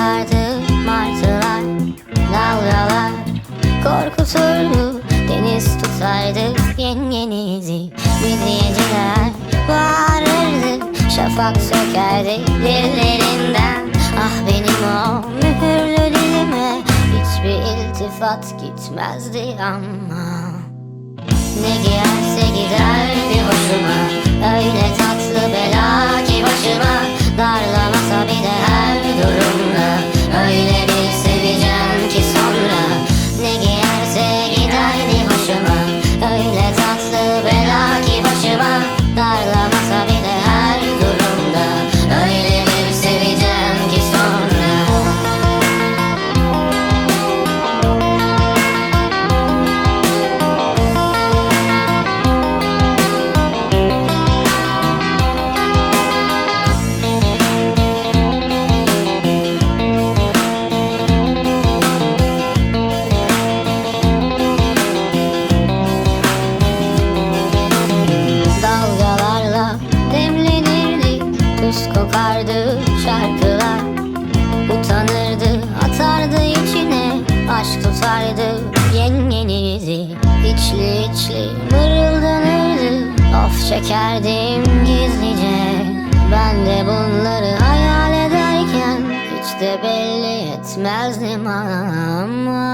Parlardı martılar Dalgalar korkuturdu Deniz tutardı yengenizi Midyeciler bağırırdı Şafak sökerdi dillerinden Ah benim o mühürlü dilime Hiçbir iltifat gitmezdi ama kokardı şarkılar. Utanırdı atardı içine Aşk tutardı. Yengenizi İçli içli mırıldanırdı. Of çekerdim gizlice. Ben de bunları hayal ederken Hiç de belli etmezdim ama